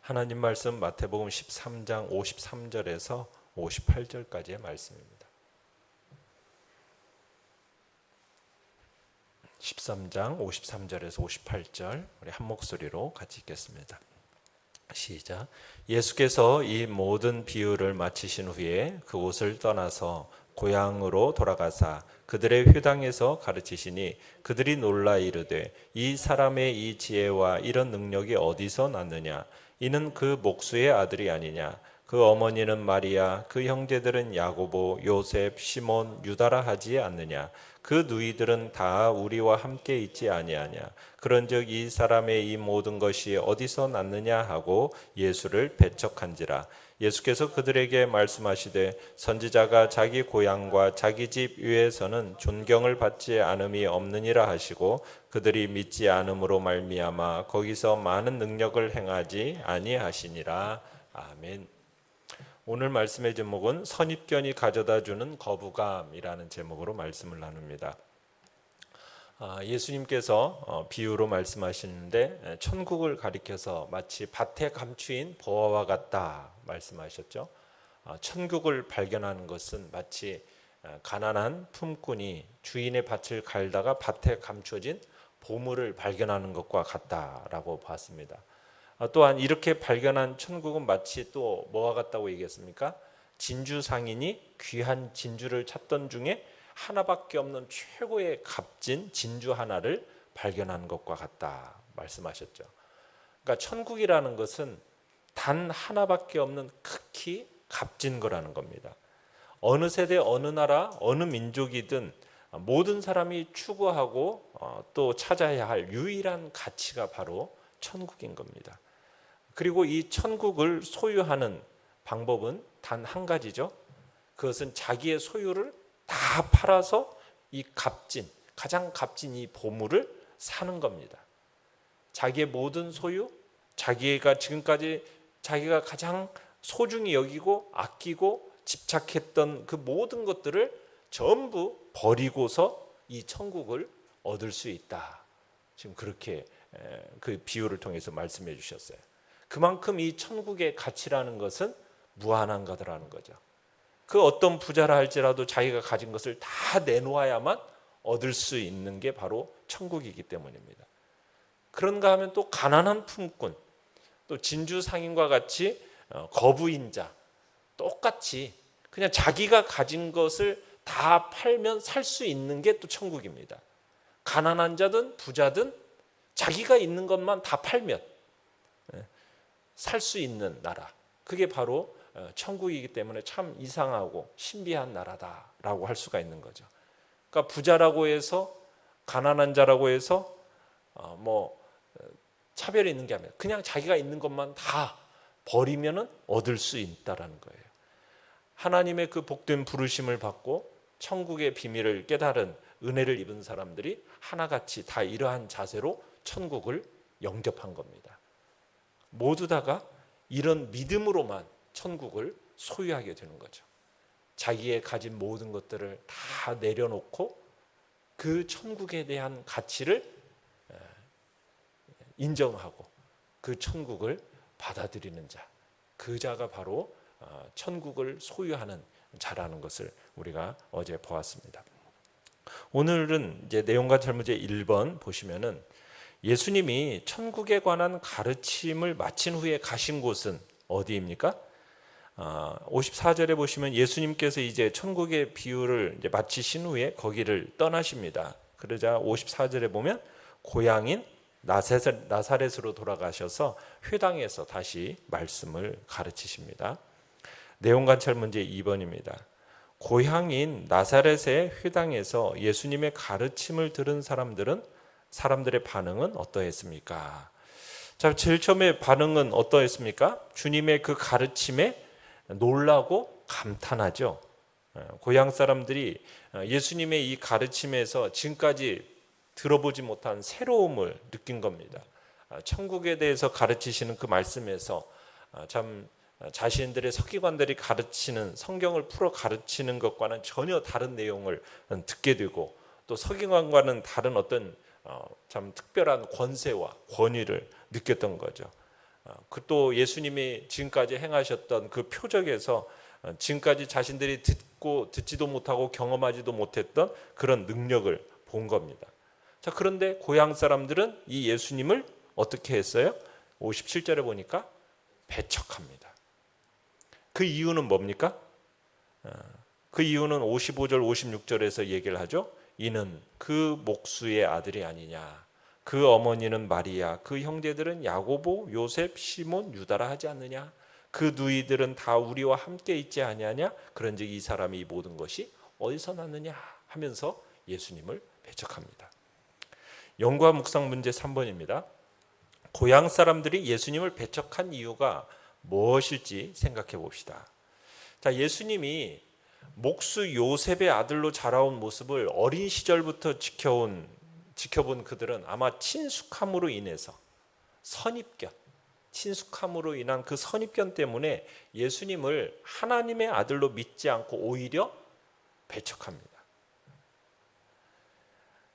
하나님 말씀 마태복음 13장 53절에서 58절까지의 말씀입니다. 13장 53절에서 58절 우리 한 목소리로 같이 읽겠습니다. 시작. 예수께서 이 모든 비유를 마치신 후에 그곳을 떠나서 고향으로 돌아가사 그들의 회당에서 가르치시니 그들이 놀라 이르되 이 사람의 이 지혜와 이런 능력이 어디서 났느냐? 이는 그 목수의 아들이 아니냐? 그 어머니는 마리아 그 형제들은 야고보 요셉 시몬 유다라 하지 않느냐? 그 누이들은 다 우리와 함께 있지 아니하냐? 그런즉 이 사람의 이 모든 것이 어디서 났느냐? 하고 예수를 배척한지라 예수께서 그들에게 말씀하시되 선지자가 자기 고향과 자기 집 위에서는 존경을 받지 않음이 없느니라 하시고 그들이 믿지 않음으로 말미암아 거기서 많은 능력을 행하지 아니하시니라 아멘. 오늘 말씀의 제목은 선입견이 가져다 주는 거부감이라는 제목으로 말씀을 나눕니다. 아, 예수님께서 어, 비유로 말씀하시는데 천국을 가리켜서 마치 밭에 감추인 보화와 같다 말씀하셨죠. 아, 천국을 발견하는 것은 마치 가난한 품꾼이 주인의 밭을 갈다가 밭에 감춰진 보물을 발견하는 것과 같다라고 봤습니다. 아, 또한 이렇게 발견한 천국은 마치 또 뭐와 같다고 얘기했습니까? 진주 상인이 귀한 진주를 찾던 중에 하나밖에 없는 최고의 값진 진주 하나를 발견한 것과 같다 말씀하셨죠. 그러니까 천국이라는 것은 단 하나밖에 없는 극히 값진 거라는 겁니다. 어느 세대, 어느 나라, 어느 민족이든 모든 사람이 추구하고 어, 또 찾아야 할 유일한 가치가 바로 천국인 겁니다. 그리고 이 천국을 소유하는 방법은 단 한 가지죠. 그것은 자기의 소유를 다 팔아서 이 값진 가장 값진 이 보물을 사는 겁니다. 자기의 모든 소유, 자기가 지금까지 자기가 가장 소중히 여기고 아끼고 집착했던 그 모든 것들을 전부 버리고서 이 천국을 얻을 수 있다. 지금 그렇게 그 비유를 통해서 말씀해 주셨어요. 그만큼 이 천국의 가치라는 것은 무한한 거더라는 거죠. 그 어떤 부자라 할지라도 자기가 가진 것을 다 내놓아야만 얻을 수 있는 게 바로 천국이기 때문입니다. 그런가 하면 또 가난한 품꾼, 또 진주 상인과 같이 어, 거부인 자 똑같이 그냥 자기가 가진 것을 다 팔면 살 수 있는 게 또 천국입니다. 가난한 자든 부자든 자기가 있는 것만 다 팔면 예, 살수 있는 나라. 그게 바로 어, 천국이기 때문에 참 이상하고 신비한 나라다라고 할 수가 있는 거죠. 그러니까 부자라고 해서 가난한 자라고 해서 어, 뭐 차별이 있는 게 아니라 그냥 자기가 있는 것만 다 버리면은 얻을 수 있다라는 거예요. 하나님의 그 복된 부르심을 받고 천국의 비밀을 깨달은 은혜를 입은 사람들이 하나같이 다 이러한 자세로 천국을 영접한 겁니다. 모두 다가 이런 믿음으로만 천국을 소유하게 되는 거죠. 자기의 가진 모든 것들을 다 내려놓고 그 천국에 대한 가치를 인정하고 그 천국을 받아들이는 자, 그 자가 바로 어, 천국을 소유하는 자라는 것을 우리가 어제 보았습니다. 오늘은 이제 내용과 잘못의 1번 보시면은 예수님이 천국에 관한 가르침을 마친 후에 가신 곳은 어디입니까? 54절에 아, 보시면 예수님께서 이제 천국의 비유를 이제 마치신 후에 거기를 떠나십니다. 그러자 54절에 보면 고향인 나사렛으로 돌아가셔서 회당에서 다시 말씀을 가르치십니다. 내용 관찰 문제 2번입니다. 고향인 나사렛의 회당에서 예수님의 가르침을 들은 사람들은 사람들의 반응은 어떠했습니까? 자, 제일 처음에 반응은 어떠했습니까? 주님의 그 가르침에 놀라고 감탄하죠. 어, 고향 사람들이 어, 예수님의 이 가르침에서 지금까지 들어보지 못한 새로움을 느낀 겁니다. 아, 천국에 대해서 가르치시는 그 말씀에서 아, 참 자신들의 서기관들이 가르치는 성경을 풀어 가르치는 것과는 전혀 다른 내용을 듣게 되고 또 서기관과는 다른 어떤 어, 참 특별한 권세와 권위를 느꼈던 거죠. 그또 예수님이 지금까지 행하셨던 그 표적에서 어, 지금까지 자신들이 듣고 듣지도 못하고 경험하지도 못했던 그런 능력을 본 겁니다. 자, 그런데 고향 사람들은 이 예수님을 어떻게 했어요? 57절에 보니까 배척합니다. 그 이유는 뭡니까? 어, 그 이유는 55절, 56절에서 얘기를 하죠. 이는 그 목수의 아들이 아니냐. 그 어머니는 마리아, 그 형제들은 야고보, 요셉, 시몬, 유다라 하지 않느냐? 그 누이들은 다 우리와 함께 있지 아니하냐? 그런즉 이 사람이 이 모든 것이 어디서 났느냐 하면서 예수님을 배척합니다. 영과 묵상 문제 3번입니다. 고향 사람들이 예수님을 배척한 이유가 무엇일지 생각해 봅시다. 자, 예수님이 목수 요셉의 아들로 자라온 모습을 어린 시절부터 지켜온 지켜본 그들은 아마 친숙함으로 인해서 선입견, 친숙함으로 인한 그 선입견 때문에 예수님을 하나님의 아들로 믿지 않고 오히려 배척합니다.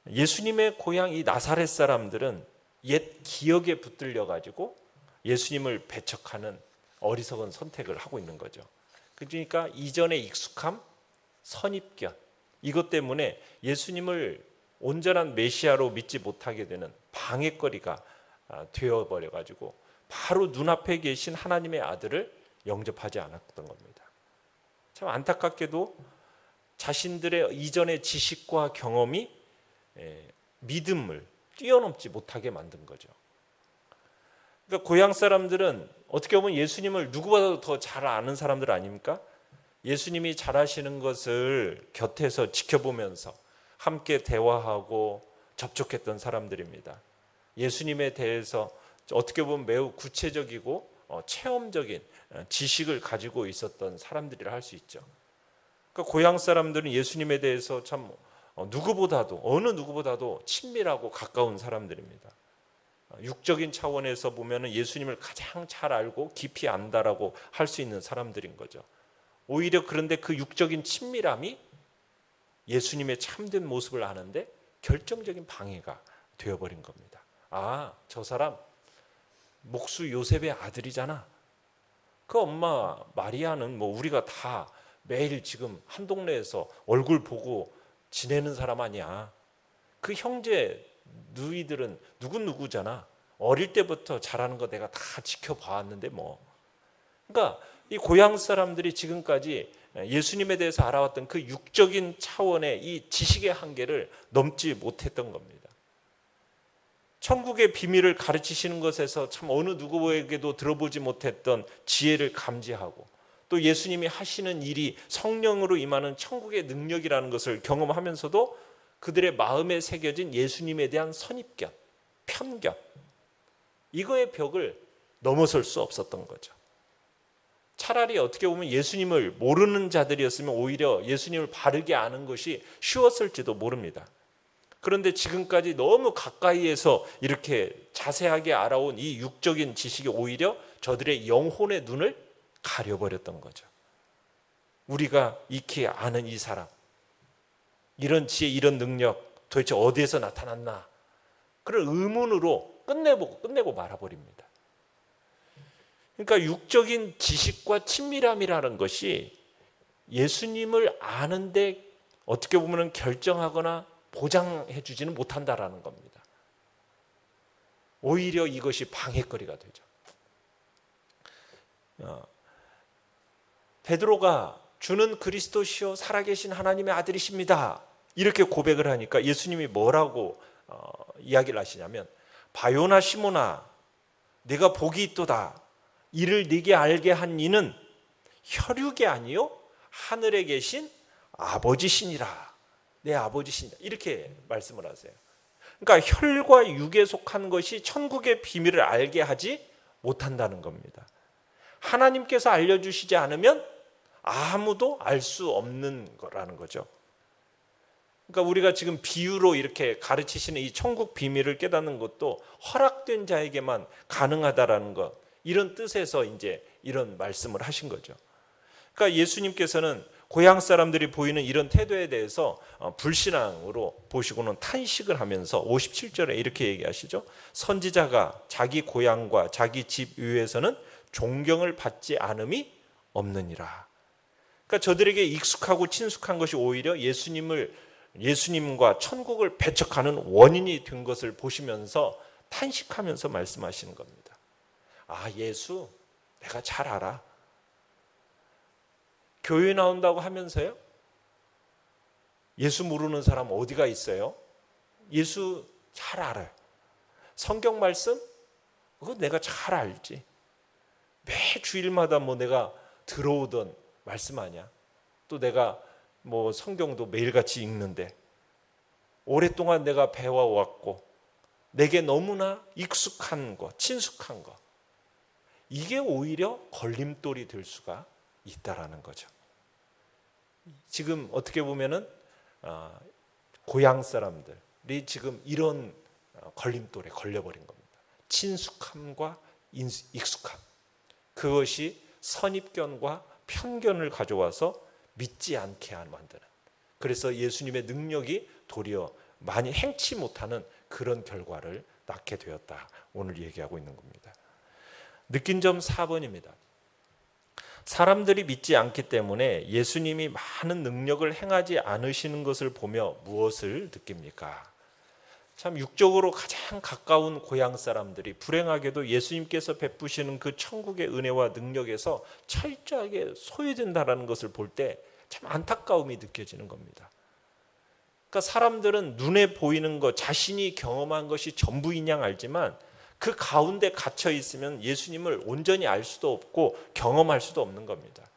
예수님의 고향 이 나사렛 사람들은 옛 기억에 붙들려 가지고 예수님을 배척하는 어리석은 선택을 하고 있는 거죠. 그러니까 이전의 익숙함, 선입견 이것 때문에 예수님을 온전한 메시아로 믿지 못하게 되는 방해거리가 아, 되어 버려 가지고 바로 눈앞에 계신 하나님의 아들을 영접하지 않았던 겁니다. 참 안타깝게도 자신들의 이전의 지식과 경험이 예, 믿음을 뛰어넘지 못하게 만든 거죠. 그러니까 고향 사람들은 어떻게 보면 예수님을 누구보다도 더 잘 아는 사람들 아닙니까? 예수님이 잘하시는 것을 곁에서 지켜보면서 함께 대화하고 접촉했던 사람들입니다. 예수님에 대해서 어떻게 보면 매우 구체적이고 어, 체험적인 어, 지식을 가지고 있었던 사람들이라 할 수 있죠. 그러니까 고향 사람들은 예수님에 대해서 참 어, 누구보다도 어느 누구보다도 친밀하고 가까운 사람들입니다. 육적인 차원에서 보면은 예수님을 가장 잘 알고 깊이 안다라고 할 수 있는 사람들인 거죠. 오히려 그런데 그 육적인 친밀함이 예수님의 참된 모습을 아는데 결정적인 방해가 되어버린 겁니다. 아, 저 사람 목수 요셉의 아들이잖아. 그 엄마 마리아는 뭐 우리가 다 매일 지금 한 동네에서 얼굴 보고 지내는 사람 아니야. 그 형제 누이들은 누구 누구잖아. 어릴 때부터 잘하는 거 내가 다 지켜봤는데 뭐. 그러니까 이 고향 사람들이 지금까지 예수님에 대해서 알아왔던 그 육적인 차원의 이 지식의 한계를 넘지 못했던 겁니다. 천국의 비밀을 가르치시는 것에서 참 어느 누구에게도 들어보지 못했던 지혜를 감지하고 또 예수님이 하시는 일이 성령으로 임하는 천국의 능력이라는 것을 경험하면서도 그들의 마음에 새겨진 예수님에 대한 선입견, 편견, 이거의 벽을 넘어설 수 없었던 거죠. 차라리 어떻게 보면 예수님을 모르는 자들이었으면 오히려 예수님을 바르게 아는 것이 쉬웠을지도 모릅니다. 그런데 지금까지 너무 가까이에서 이렇게 자세하게 알아온 이 육적인 지식이 오히려 저들의 영혼의 눈을 가려버렸던 거죠. 우리가 익히 아는 이 사람, 이런 지혜, 이런 능력 도대체 어디에서 나타났나? 그런 의문으로 끝내고 끝내고 말아버립니다. 그러니까 육적인 지식과 친밀함이라는 것이 예수님을 아는데 어떻게 보면 결정하거나 보장해 주지는 못한다라는 겁니다. 오히려 이것이 방해거리가 되죠. 어, 베드로가 주는 그리스도시요 살아계신 하나님의 아들이십니다. 이렇게 고백을 하니까 예수님이 뭐라고 어, 이야기를 하시냐면 바요나 시모나 내가 복이 있도다 이를 네게 알게 한 이는 혈육이 아니요 하늘에 계신 아버지시니라 내 아버지시니라 이렇게 말씀을 하세요. 그러니까 혈과 육에 속한 것이 천국의 비밀을 알게 하지 못한다는 겁니다. 하나님께서 알려주시지 않으면 아무도 알 수 없는 거라는 거죠. 그러니까 우리가 지금 비유로 이렇게 가르치시는 이 천국 비밀을 깨닫는 것도 허락된 자에게만 가능하다라는 것 이런 뜻에서 이제 이런 말씀을 하신 거죠. 그러니까 예수님께서는 고향 사람들이 보이는 이런 태도에 대해서 어, 불신앙으로 보시고는 탄식을 하면서 57절에 이렇게 얘기하시죠. 선지자가 자기 고향과 자기 집 위에서는 존경을 받지 않음이 없느니라. 그러니까 저들에게 익숙하고 친숙한 것이 오히려 예수님을 예수님과 천국을 배척하는 원인이 된 것을 보시면서 탄식하면서 말씀하시는 겁니다. 아, 예수 내가 잘 알아. 교회 나온다고 하면서요? 예수 모르는 사람 어디가 있어요? 예수 잘 알아요. 성경 말씀? 그거 내가 잘 알지. 매 주일마다 뭐 내가 들어오던 말씀 아니야. 또 내가 뭐 성경도 매일같이 읽는데 오랫동안 내가 배워왔고 내게 너무나 익숙한 거, 친숙한 거. 이게 오히려 걸림돌이 될 수가 있다라는 거죠. 지금 어떻게 보면은 어, 고향 사람들이 지금 이런 어, 걸림돌에 걸려버린 겁니다. 친숙함과 인- 익숙함. 그것이 선입견과 편견을 가져와서 믿지 않게 하- 만드는. 그래서 예수님의 능력이 도리어 많이 행치 못하는 그런 결과를 낳게 되었다. 오늘 얘기하고 있는 겁니다. 느낀 점 4번입니다. 사람들이 믿지 않기 때문에 예수님이 많은 능력을 행하지 않으시는 것을 보며 무엇을 느낍니까? 참 육적으로 가장 가까운 고향 사람들이 불행하게도 예수님께서 베푸시는 그 천국의 은혜와 능력에서 철저하게 소외된다라는 것을 볼 때 참 안타까움이 느껴지는 겁니다. 그러니까 사람들은 눈에 보이는 것, 자신이 경험한 것이 전부인 양 알지만 그 가운데 갇혀 있으면 예수님을 온전히 알 수도 없고 경험할 수도 없는 겁니다.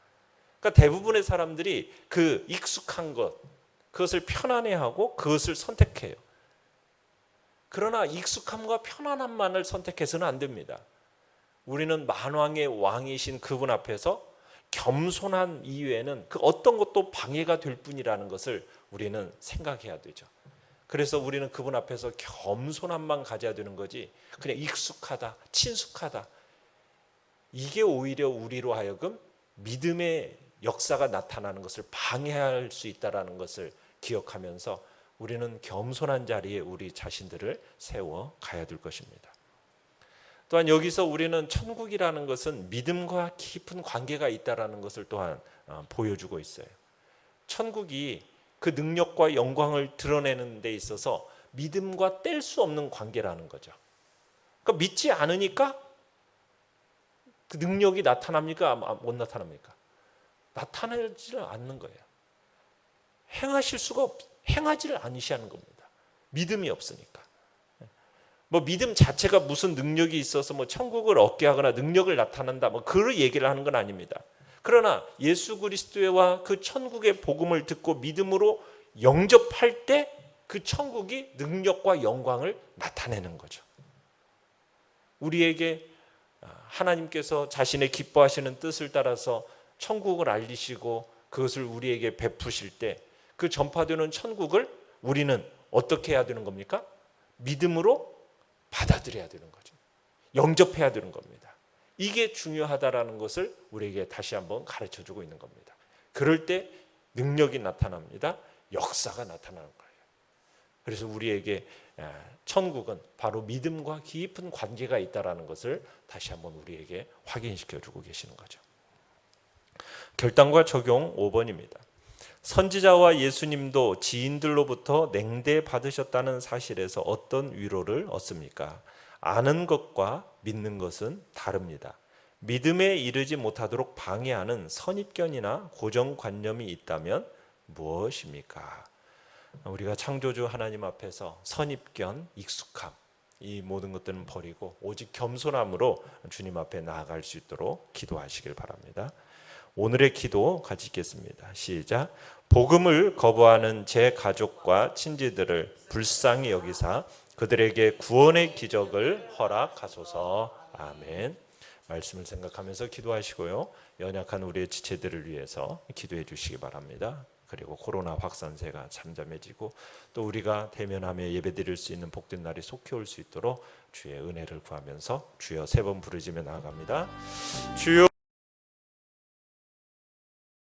그러니까 대부분의 사람들이 그 익숙한 것, 그것을 편안해하고 그것을 선택해요. 그러나 익숙함과 편안함만을 선택해서는 안 됩니다. 우리는 만왕의 왕이신 그분 앞에서 겸손한 이외에는 그 어떤 것도 방해가 될 뿐이라는 것을 우리는 생각해야 되죠. 그래서 우리는 그분 앞에서 겸손함만 가져야 되는 거지 그냥 익숙하다, 친숙하다. 이게 오히려 우리로 하여금 믿음의 역사가 나타나는 것을 방해할 수 있다라는 것을 기억하면서 우리는 겸손한 자리에 우리 자신들을 세워 가야 될 것입니다. 또한 여기서 우리는 천국이라는 것은 믿음과 깊은 관계가 있다라는 것을 또한 어, 보여주고 있어요. 천국이 그 능력과 영광을 드러내는 데 있어서 믿음과 뗄 수 없는 관계라는 거죠. 그러니까 믿지 않으니까 그 능력이 나타납니까? 아, 못 나타납니까? 나타나지를 않는 거예요. 행하실 수가 없, 행하지를 않으시는 겁니다. 믿음이 없으니까. 뭐 믿음 자체가 무슨 능력이 있어서 뭐 천국을 얻게 하거나 능력을 나타난다 뭐 그런 얘기를 하는 건 아닙니다. 그러나 예수 그리스도와 그 천국의 복음을 듣고 믿음으로 영접할 때 그 천국이 능력과 영광을 나타내는 거죠. 우리에게 하나님께서 자신의 기뻐하시는 뜻을 따라서 천국을 알리시고 그것을 우리에게 베푸실 때 그 전파되는 천국을 우리는 어떻게 해야 되는 겁니까? 믿음으로 받아들여야 되는 거죠. 영접해야 되는 겁니다. 이게 중요하다라는 것을 우리에게 다시 한번 가르쳐 주고 있는 겁니다. 그럴 때 능력이 나타납니다. 역사가 나타나는 거예요. 그래서 우리에게 천국은 바로 믿음과 깊은 관계가 있다라는 것을 다시 한번 우리에게 확인시켜 주고 계시는 거죠. 결단과 적용 5번입니다. 선지자와 예수님도 지인들로부터 냉대 받으셨다는 사실에서 어떤 위로를 얻습니까? 아는 것과 믿는 것은 다릅니다. 믿음에 이르지 못하도록 방해하는 선입견이나 고정관념이 있다면 무엇입니까? 우리가 창조주 하나님 앞에서 선입견, 익숙함 이 모든 것들은 버리고 오직 겸손함으로 주님 앞에 나아갈 수 있도록 기도하시길 바랍니다. 오늘의 기도 같이 읽겠습니다. 시작. 복음을 거부하는 제 가족과 친지들을 불쌍히 여기사 그들에게 구원의 기적을 허락하소서. 아멘. 말씀을 생각하면서 기도하시고요. 연약한 우리의 지체들을 위해서 기도해 주시기 바랍니다. 그리고 코로나 확산세가 잠잠해지고 또 우리가 대면하며 예배드릴 수 있는 복된 날이 속히 올 수 있도록 주의 은혜를 구하면서 주여 세 번 부르짖며 나아갑니다. 주여